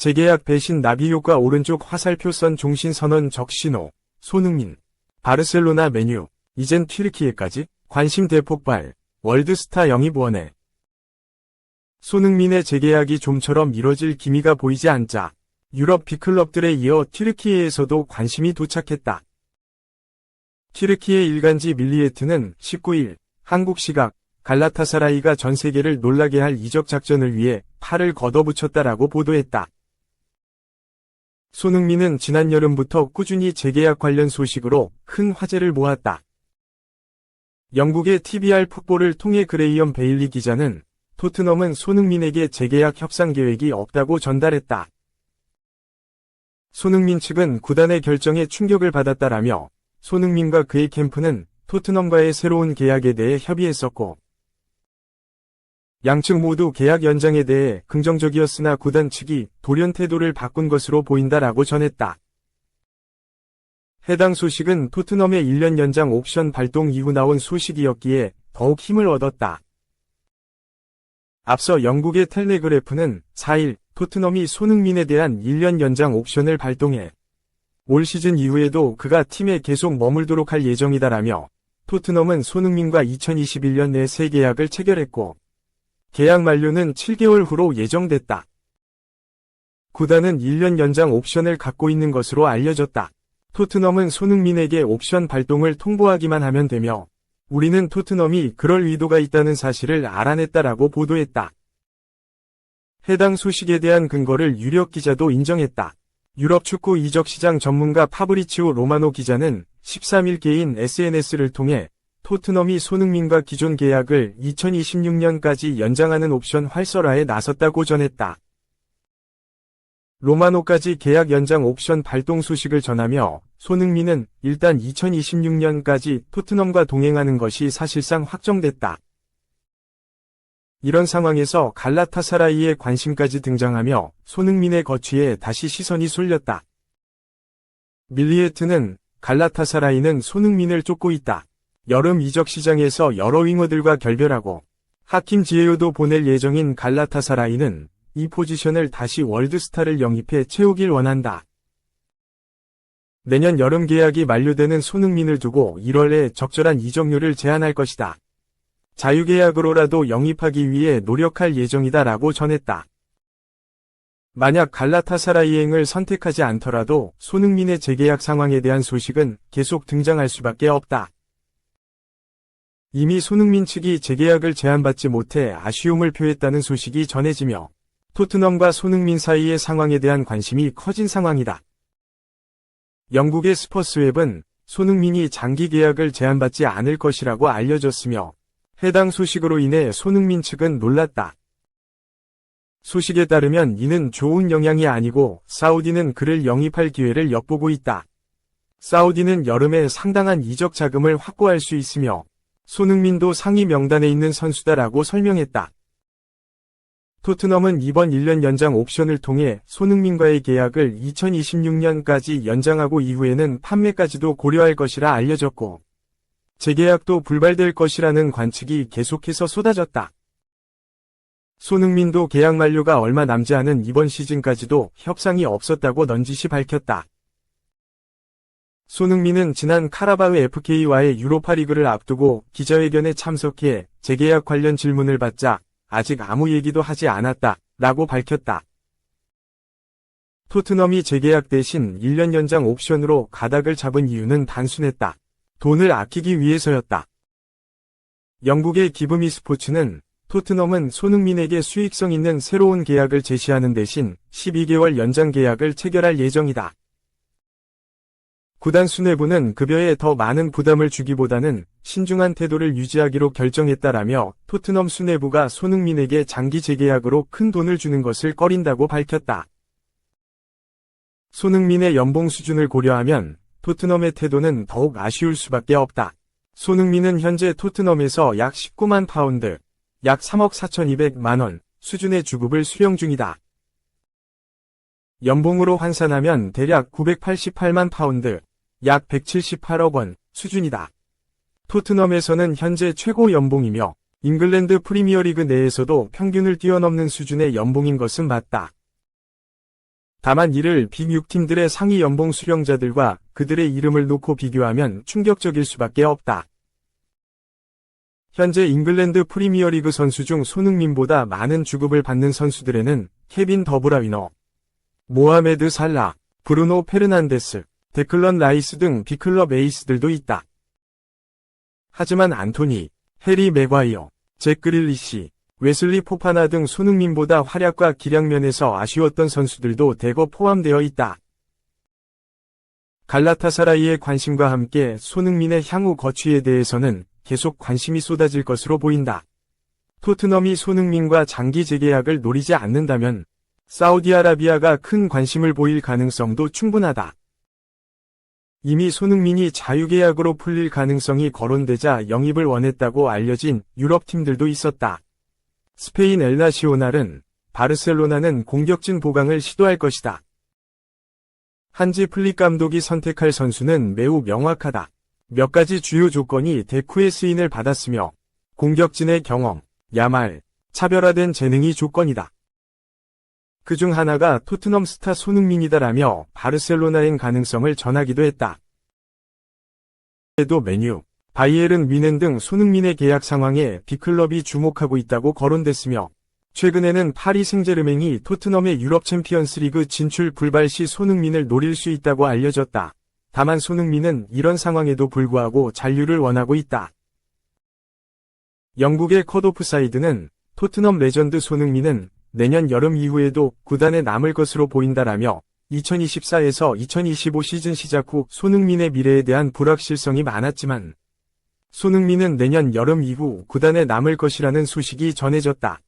재계약 배신 나비 효과 오른쪽 화살표 선 종신 선언 적신호, 손흥민, 바르셀로나 메뉴, 이젠 튀르키예까지, 관심 대폭발, 월드스타 영입 원해. 손흥민의 재계약이 좀처럼 이뤄질 기미가 보이지 않자, 유럽 빅클럽들에 이어 튀르키예에서도 관심이 도착했다. 튀르키예 일간지 밀리에트는 19일, 한국 시각, 갈라타사라이가 전 세계를 놀라게 할 이적 작전을 위해 팔을 걷어붙였다라고 보도했다. 손흥민은 지난 여름부터 꾸준히 재계약 관련 소식으로 큰 화제를 모았다. 영국의 TBR 풋볼을 통해 그레이엄 베일리 기자는 토트넘은 손흥민에게 재계약 협상 계획이 없다고 전달했다. 손흥민 측은 구단의 결정에 충격을 받았다라며 손흥민과 그의 캠프는 토트넘과의 새로운 계약에 대해 협의했었고 양측 모두 계약 연장에 대해 긍정적이었으나 구단 측이 돌연 태도를 바꾼 것으로 보인다라고 전했다. 해당 소식은 토트넘의 1년 연장 옵션 발동 이후 나온 소식이었기에 더욱 힘을 얻었다. 앞서 영국의 텔레그래프는 4일 토트넘이 손흥민에 대한 1년 연장 옵션을 발동해 올 시즌 이후에도 그가 팀에 계속 머물도록 할 예정이다라며 토트넘은 손흥민과 2021년 내 새 계약을 체결했고 계약 만료는 7개월 후로 예정됐다. 구단은 1년 연장 옵션을 갖고 있는 것으로 알려졌다. 토트넘은 손흥민에게 옵션 발동을 통보하기만 하면 되며 우리는 토트넘이 그럴 의도가 있다는 사실을 알아냈다라고 보도했다. 해당 소식에 대한 근거를 유력 기자도 인정했다. 유럽 축구 이적 시장 전문가 파브리치오 로마노 기자는 13일 개인 SNS를 통해 토트넘이 손흥민과 기존 계약을 2026년까지 연장하는 옵션 활성화에 나섰다고 전했다. 로마노까지 계약 연장 옵션 발동 소식을 전하며 손흥민은 일단 2026년까지 토트넘과 동행하는 것이 사실상 확정됐다. 이런 상황에서 갈라타사라이의 관심까지 등장하며 손흥민의 거취에 다시 시선이 쏠렸다. 밀리에트는 갈라타사라이는 손흥민을 쫓고 있다. 여름 이적 시장에서 여러 윙어들과 결별하고 하킴 지에요도 보낼 예정인 갈라타사라이는 이 포지션을 다시 월드스타를 영입해 채우길 원한다. 내년 여름 계약이 만료되는 손흥민을 두고 1월에 적절한 이적료를 제한할 것이다. 자유계약으로라도 영입하기 위해 노력할 예정이다 라고 전했다. 만약 갈라타사라이행을 선택하지 않더라도 손흥민의 재계약 상황에 대한 소식은 계속 등장할 수밖에 없다. 이미 손흥민 측이 재계약을 제한받지 못해 아쉬움을 표했다는 소식이 전해지며 토트넘과 손흥민 사이의 상황에 대한 관심이 커진 상황이다. 영국의 스퍼스웹은 손흥민이 장기 계약을 제한받지 않을 것이라고 알려졌으며 해당 소식으로 인해 손흥민 측은 놀랐다. 소식에 따르면 이는 좋은 영향이 아니고 사우디는 그를 영입할 기회를 엿보고 있다. 사우디는 여름에 상당한 이적 자금을 확보할 수 있으며 손흥민도 상위 명단에 있는 선수다라고 설명했다. 토트넘은 이번 1년 연장 옵션을 통해 손흥민과의 계약을 2026년까지 연장하고 이후에는 판매까지도 고려할 것이라 알려졌고 재계약도 불발될 것이라는 관측이 계속해서 쏟아졌다. 손흥민도 계약 만료가 얼마 남지 않은 이번 시즌까지도 협상이 없었다고 넌지시 밝혔다. 손흥민은 지난 카라바흐 FK와의 유로파리그를 앞두고 기자회견에 참석해 재계약 관련 질문을 받자 아직 아무 얘기도 하지 않았다 라고 밝혔다. 토트넘이 재계약 대신 1년 연장 옵션으로 가닥을 잡은 이유는 단순했다. 돈을 아끼기 위해서였다. 영국의 기브미 스포츠는 토트넘은 손흥민에게 수익성 있는 새로운 계약을 제시하는 대신 12개월 연장 계약을 체결할 예정이다. 구단 수뇌부는 급여에 더 많은 부담을 주기보다는 신중한 태도를 유지하기로 결정했다라며 토트넘 수뇌부가 손흥민에게 장기 재계약으로 큰 돈을 주는 것을 꺼린다고 밝혔다. 손흥민의 연봉 수준을 고려하면 토트넘의 태도는 더욱 아쉬울 수밖에 없다. 손흥민은 현재 토트넘에서 약 19만 파운드, 약 3억 4,200만 원 수준의 주급을 수령 중이다. 연봉으로 환산하면 대략 988만 파운드, 약 178억 원 수준이다. 토트넘에서는 현재 최고 연봉이며 잉글랜드 프리미어리그 내에서도 평균을 뛰어넘는 수준의 연봉인 것은 맞다. 다만 이를 빅6 팀들의 상위 연봉 수령자들과 그들의 이름을 놓고 비교하면 충격적일 수밖에 없다. 현재 잉글랜드 프리미어리그 선수 중 손흥민보다 많은 주급을 받는 선수들에는 케빈 더브라위너, 모하메드 살라, 브루노 페르난데스, 데클런 라이스 등 B클럽 에이스들도 있다. 하지만 안토니, 해리 맥과이어, 잭 그릴리시, 웨슬리 포파나 등 손흥민보다 활약과 기량 면에서 아쉬웠던 선수들도 대거 포함되어 있다. 갈라타사라이의 관심과 함께 손흥민의 향후 거취에 대해서는 계속 관심이 쏟아질 것으로 보인다. 토트넘이 손흥민과 장기 재계약을 노리지 않는다면 사우디아라비아가 큰 관심을 보일 가능성도 충분하다. 이미 손흥민이 자유계약으로 풀릴 가능성이 거론되자 영입을 원했다고 알려진 유럽 팀들도 있었다. 스페인 엘나시오날은 바르셀로나는 공격진 보강을 시도할 것이다. 한지 플릭 감독이 선택할 선수는 매우 명확하다. 몇 가지 주요 조건이 데쿠의 스인을 받았으며 공격진의 경험, 야말, 차별화된 재능이 조건이다. 그중 하나가 토트넘 스타 손흥민이다라며 바르셀로나행 가능성을 전하기도 했다. 에도 메뉴, 바이에른 위넨 등 손흥민의 계약 상황에 B클럽이 주목하고 있다고 거론됐으며 최근에는 파리 생제르맹이 토트넘의 유럽 챔피언스리그 진출 불발 시 손흥민을 노릴 수 있다고 알려졌다. 다만 손흥민은 이런 상황에도 불구하고 잔류를 원하고 있다. 영국의 컷오프 사이드는 토트넘 레전드 손흥민은 내년 여름 이후에도 구단에 남을 것으로 보인다라며 2024에서 2025 시즌 시작 후 손흥민의 미래에 대한 불확실성이 많았지만 손흥민은 내년 여름 이후 구단에 남을 것이라는 소식이 전해졌다.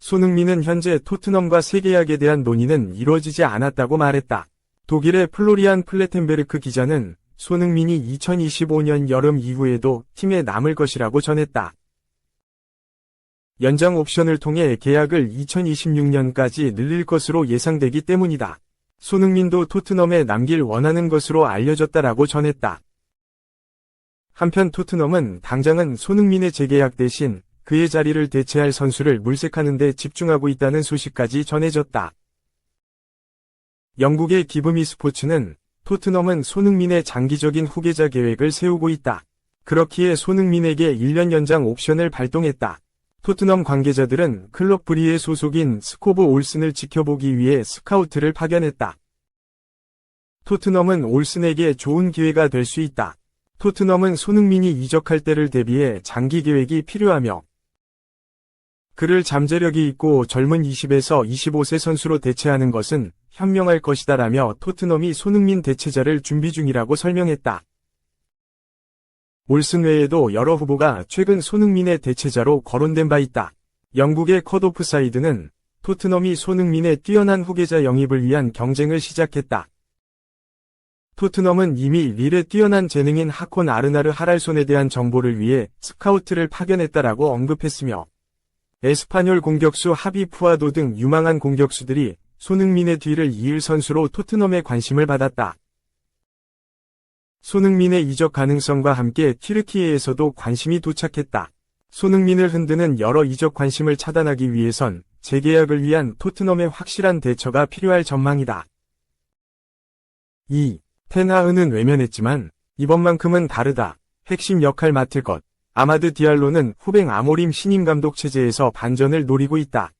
손흥민은 현재 토트넘과 세계약에 대한 논의는 이루어지지 않았다고 말했다. 독일의 플로리안 플레텐베르크 기자는 손흥민이 2025년 여름 이후에도 팀에 남을 것이라고 전했다. 연장 옵션을 통해 계약을 2026년까지 늘릴 것으로 예상되기 때문이다. 손흥민도 토트넘에 남길 원하는 것으로 알려졌다라고 전했다. 한편 토트넘은 당장은 손흥민의 재계약 대신 그의 자리를 대체할 선수를 물색하는 데 집중하고 있다는 소식까지 전해졌다. 영국의 기브미 스포츠는 토트넘은 손흥민의 장기적인 후계자 계획을 세우고 있다. 그렇기에 손흥민에게 1년 연장 옵션을 발동했다. 토트넘 관계자들은 클럽 브리의 소속인 스코브 올슨을 지켜보기 위해 스카우트를 파견했다. 토트넘은 올슨에게 좋은 기회가 될 수 있다. 토트넘은 손흥민이 이적할 때를 대비해 장기 계획이 필요하며 그를 잠재력이 있고 젊은 20에서 25세 선수로 대체하는 것은 현명할 것이다라며 토트넘이 손흥민 대체자를 준비 중이라고 설명했다. 올슨 외에도 여러 후보가 최근 손흥민의 대체자로 거론된 바 있다. 영국의 컷오프 사이드는 토트넘이 손흥민의 뛰어난 후계자 영입을 위한 경쟁을 시작했다. 토트넘은 이미 릴의 뛰어난 재능인 하콘 아르나르 하랄손에 대한 정보를 위해 스카우트를 파견했다라고 언급했으며 에스파뇰 공격수 하비 푸아도 등 유망한 공격수들이 손흥민의 뒤를 이을 선수로 토트넘의 관심을 받았다. 손흥민의 이적 가능성과 함께 튀르키예에서도 관심이 도착했다. 손흥민을 흔드는 여러 이적 관심을 차단하기 위해선 재계약을 위한 토트넘의 확실한 대처가 필요할 전망이다. 2. 텐하은은 외면했지만 이번만큼은 다르다. 핵심 역할 맡을 것. 아마드 디알로는 후뱅 아모림 신임 감독 체제에서 반전을 노리고 있다.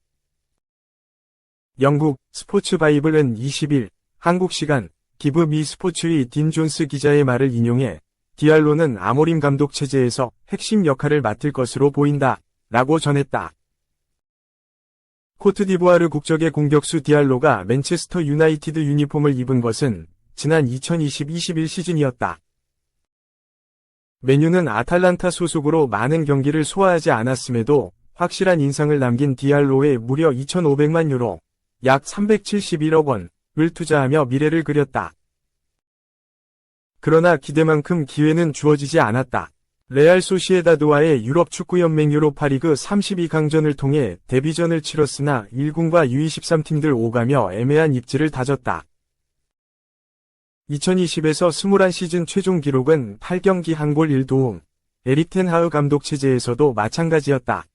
영국 스포츠 바이블은 20일 한국 시간 기브 미 스포츠의 딘 존스 기자의 말을 인용해 디알로는 아모림 감독 체제에서 핵심 역할을 맡을 것으로 보인다. 라고 전했다. 코트디부아르 국적의 공격수 디알로가 맨체스터 유나이티드 유니폼을 입은 것은 지난 2020-21 시즌이었다. 메뉴는 아탈란타 소속으로 많은 경기를 소화하지 않았음에도 확실한 인상을 남긴 디알로에 무려 2,500만 유로, 약 371억 원 을 투자하며 미래를 그렸다. 그러나 기대만큼 기회는 주어지지 않았다. 레알 소시에다드와의 유럽 축구연맹 유로파리그 32강전을 통해 데뷔전을 치렀으나 1군과 U23 팀들 오가며 애매한 입지를 다졌다. 2020에서 21시즌 최종 기록은 8경기 한 골 1도움. 에릭 텐하흐 감독 체제에서도 마찬가지였다.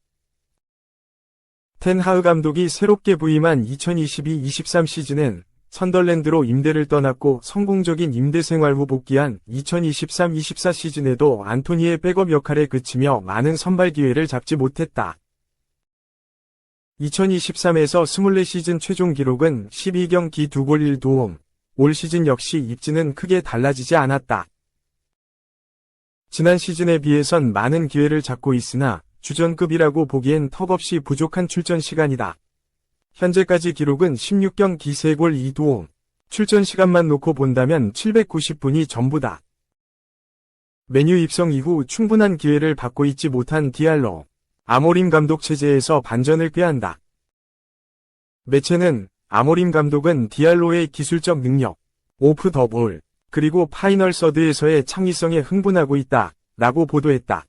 텐하흐 감독이 새롭게 부임한 2022-23 시즌엔 선덜랜드로 임대를 떠났고 성공적인 임대 생활 후 복귀한 2023-24 시즌에도 안토니의 백업 역할에 그치며 많은 선발 기회를 잡지 못했다. 2023에서 24시즌 최종 기록은 12경기 2골 1도움. 올 시즌 역시 입지는 크게 달라지지 않았다. 지난 시즌에 비해선 많은 기회를 잡고 있으나 주전급이라고 보기엔 턱없이 부족한 출전 시간이다. 현재까지 기록은 16경기 3골 2도움. 출전 시간만 놓고 본다면 790분이 전부다. 메뉴 입성 이후 충분한 기회를 받고 있지 못한 디알로. 아모림 감독 체제에서 반전을 꾀한다. 매체는 아모림 감독은 디알로의 기술적 능력, 오프 더 볼, 그리고 파이널 서드에서의 창의성에 흥분하고 있다. 라고 보도했다.